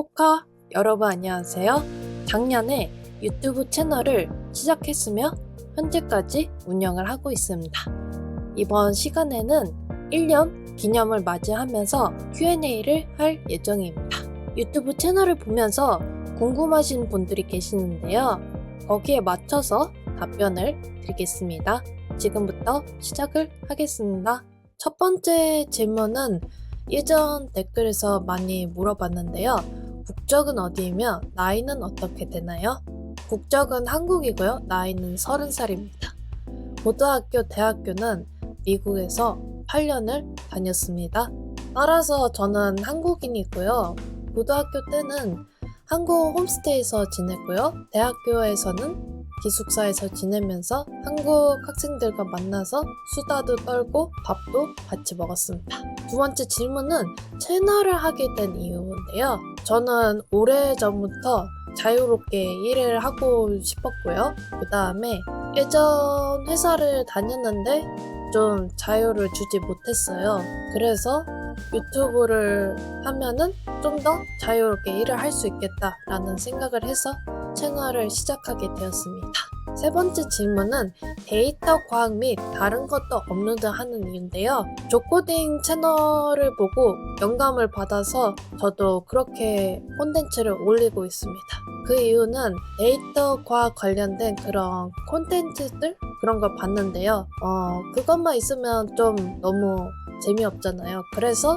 코카 여러분 안녕하세요. 작년에 유튜브 채널을 시작했으며 현재까지 운영을 하고 있습니다. 이번 시간에는 1년 기념을 맞이하면서 Q&A를 할 예정입니다. 유튜브 채널을 보면서 궁금하신 분들이 계시는데요. 거기에 맞춰서 답변을 드리겠습니다. 지금부터 시작을 하겠습니다. 첫 번째 질문은 예전 댓글에서 많이 물어봤는데요. 국적은 어디이며 나이는 어떻게 되나요? 국적은 한국이고요. 나이는 30살입니다. 고등학교, 대학교는 미국에서 8년을 다녔습니다. 따라서 저는 한국인이고요. 고등학교 때는 한국 홈스테이에서 지냈고요. 대학교에서는 기숙사에서 지내면서 한국 학생들과 만나서 수다도 떨고 밥도 같이 먹었습니다. 두 번째 질문은 채널을 하게 된 이유인데요. 저는 오래전부터 자유롭게 일을 하고 싶었고요. 그 다음에 예전 회사를 다녔는데 좀 자유를 주지 못했어요. 그래서 유튜브를 하면은 좀 더 자유롭게 일을 할 수 있겠다라는 생각을 해서 채널을 시작하게 되었습니다. 세 번째 질문은 데이터 과학 및 다른 것도 업로드 하는 이유인데요. 조코딩 채널을 보고 영감을 받아서 저도 그렇게 콘텐츠를 올리고 있습니다. 그 이유는 데이터 과학 관련된 그런 콘텐츠들 그런 걸 봤는데요. 어, 그것만 있으면 좀 너무 재미없잖아요. 그래서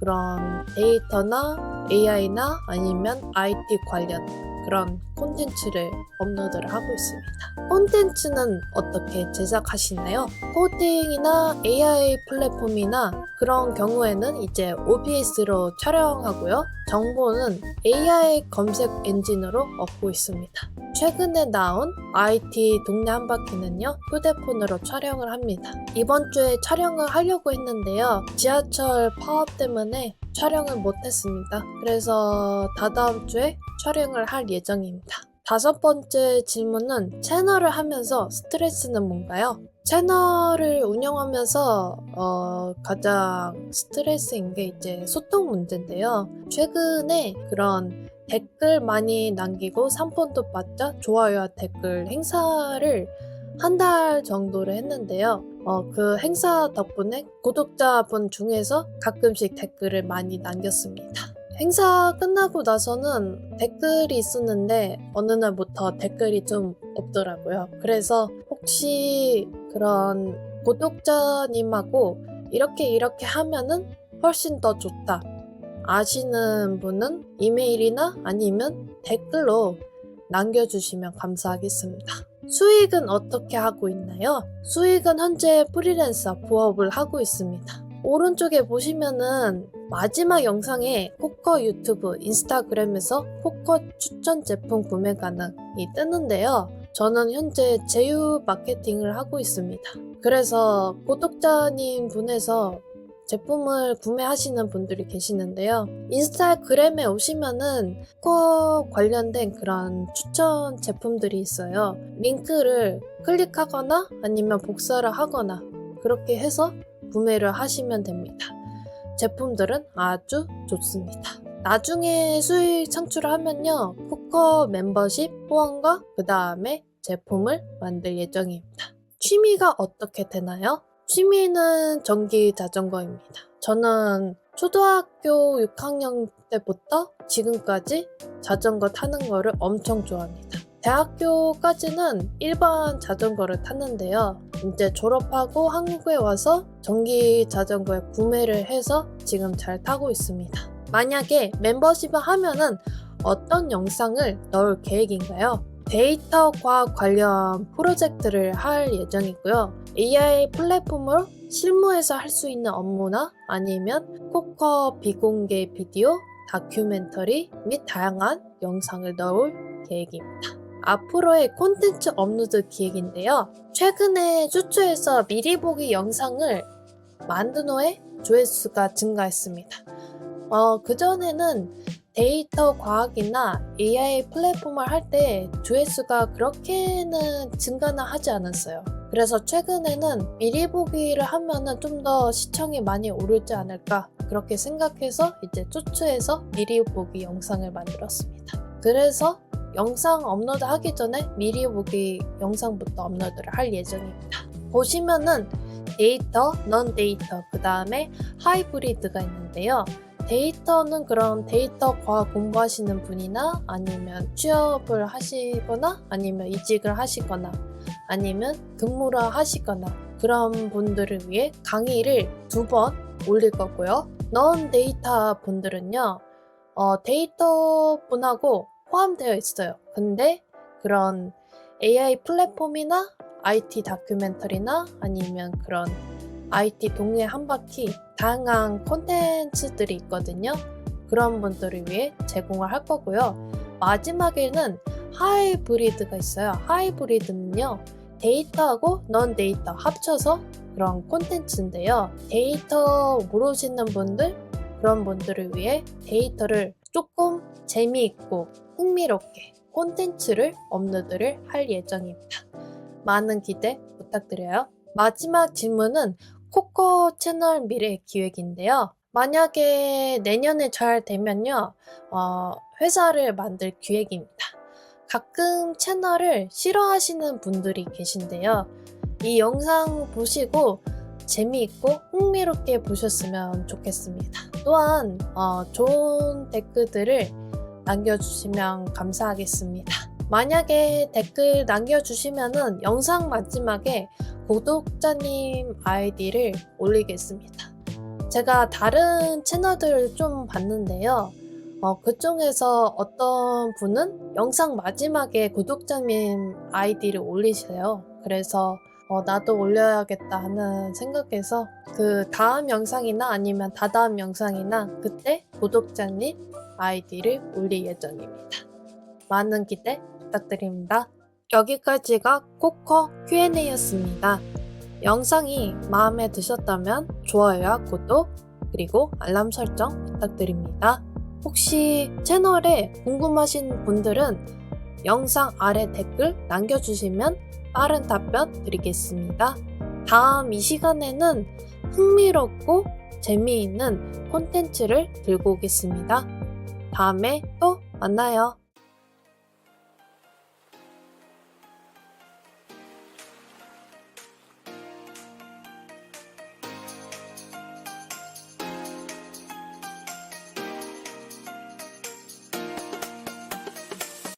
그런 데이터나 AI나 아니면 IT 관련 그런 콘텐츠를 업로드를 하고 있습니다. 콘텐츠는 어떻게 제작하시나요? 코딩이나 AI 플랫폼이나 그런 경우에는 이제 OBS로 촬영하고요. 정보는 AI 검색 엔진으로 얻고 있습니다. 최근에 나온 IT 동네 한 바퀴는요, 휴대폰으로 촬영을 합니다. 이번 주에 촬영을 하려고 했는데요, 지하철 파업 때문에 촬영을 못했습니다. 그래서 다다음 주에 촬영을 할 예정입니다. 다섯 번째 질문은 채널을 하면서 스트레스는 뭔가요? 채널을 운영하면서 어, 가장 스트레스인 게 이제 소통 문제인데요. 최근에 그런 댓글 많이 남기고 상품도 받자 좋아요와 댓글 행사를 한 달 정도를 했는데요. 어, 그 행사 덕분에 구독자분 중에서 가끔씩 댓글을 많이 남겼습니다. 행사 끝나고 나서는 댓글이 있었는데 어느 날부터 댓글이 좀 없더라고요. 그래서 혹시 그런 구독자님하고 이렇게 이렇게 하면은 훨씬 더 좋다. 아시는 분은 이메일이나 아니면 댓글로 남겨주시면 감사하겠습니다. 수익은 어떻게 하고 있나요? 수익은 현재 프리랜서 부업을 하고 있습니다. 오른쪽에 보시면은 마지막 영상에 코커 유튜브, 인스타그램에서 코커 추천 제품 구매 가능이 뜨는데요. 저는 현재 제휴 마케팅을 하고 있습니다. 그래서 구독자님 분에서 제품을 구매하시는 분들이 계시는데요. 인스타그램에 오시면은 코어 관련된 그런 추천 제품들이 있어요. 링크를 클릭하거나 아니면 복사를 하거나 그렇게 해서 구매를 하시면 됩니다. 제품들은 아주 좋습니다. 나중에 수익 창출을 하면요. 코커 멤버십 후원과 그 다음에 제품을 만들 예정입니다. 취미가 어떻게 되나요? 취미는 전기 자전거입니다. 저는 초등학교 6학년 때부터 지금까지 자전거 타는 거를 엄청 좋아합니다. 대학교까지는 일반 자전거를 탔는데요. 이제 졸업하고 한국에 와서 전기 자전거에 구매를 해서 지금 잘 타고 있습니다. 만약에 멤버십을 하면은 어떤 영상을 넣을 계획인가요? 데이터 과학 관련 프로젝트를 할 예정이고요. AI 플랫폼으로 실무에서 할 수 있는 업무나 아니면 코커 비공개 비디오, 다큐멘터리 및 다양한 영상을 넣을 계획입니다. 앞으로의 콘텐츠 업로드 기획인데요. 최근에 추초에서 미리 보기 영상을 만든 후에 조회수가 증가했습니다. 어, 그전에는 데이터 과학이나 AI 플랫폼을 할 때 조회수가 그렇게는 증가는 하지 않았어요. 그래서 최근에는 미리 보기를 하면은 좀 더 시청이 많이 오르지 않을까 그렇게 생각해서 이제 쪼추에서 미리 보기 영상을 만들었습니다. 그래서 영상 업로드 하기 전에 미리 보기 영상부터 업로드를 할 예정입니다. 보시면은 데이터, 넌 데이터, 그 다음에 하이브리드가 있는데요. 데이터는 그런 데이터 과학 공부하시는 분이나 아니면 취업을 하시거나 아니면 이직을 하시거나 아니면 근무를 하시거나 그런 분들을 위해 강의를 두 번 올릴 거고요. 넌 데이터 분들은요, 어, 데이터 분하고 포함되어 있어요. 근데 그런 AI 플랫폼이나 IT 다큐멘터리나 아니면 그런 IT 동네 한 바퀴 다양한 콘텐츠들이 있거든요. 그런 분들을 위해 제공을 할 거고요. 마지막에는 하이브리드가 있어요. 하이브리드는요. 데이터하고 넌 데이터 합쳐서 그런 콘텐츠인데요. 데이터 모르시는 분들, 그런 분들을 위해 데이터를 조금 재미있고 흥미롭게 콘텐츠를 업로드를 할 예정입니다. 많은 기대 부탁드려요. 마지막 질문은 코코 채널 미래 기획인데요. 만약에 내년에 잘 되면요, 어, 회사를 만들 기획입니다. 가끔 채널을 싫어하시는 분들이 계신데요. 이 영상 보시고 재미있고 흥미롭게 보셨으면 좋겠습니다. 또한 어, 좋은 댓글들을 남겨주시면 감사하겠습니다. 만약에 댓글 남겨주시면은 영상 마지막에 구독자님 아이디를 올리겠습니다. 제가 다른 채널들을 좀 봤는데요. 어, 그 중에서 어떤 분은 영상 마지막에 구독자님 아이디를 올리세요. 그래서 어, 나도 올려야겠다 하는 생각에서 그 다음 영상이나 아니면 다다음 영상이나 그때 구독자님 아이디를 올릴 예정입니다. 많은 기대 부탁드립니다. 여기까지가 코커 Q&A였습니다. 영상이 마음에 드셨다면 좋아요와 구독 그리고 알람 설정 부탁드립니다. 혹시 채널에 궁금하신 분들은 영상 아래 댓글 남겨주시면 빠른 답변 드리겠습니다. 다음 이 시간에는 흥미롭고 재미있는 콘텐츠를 들고 오겠습니다. 다음에 또 만나요.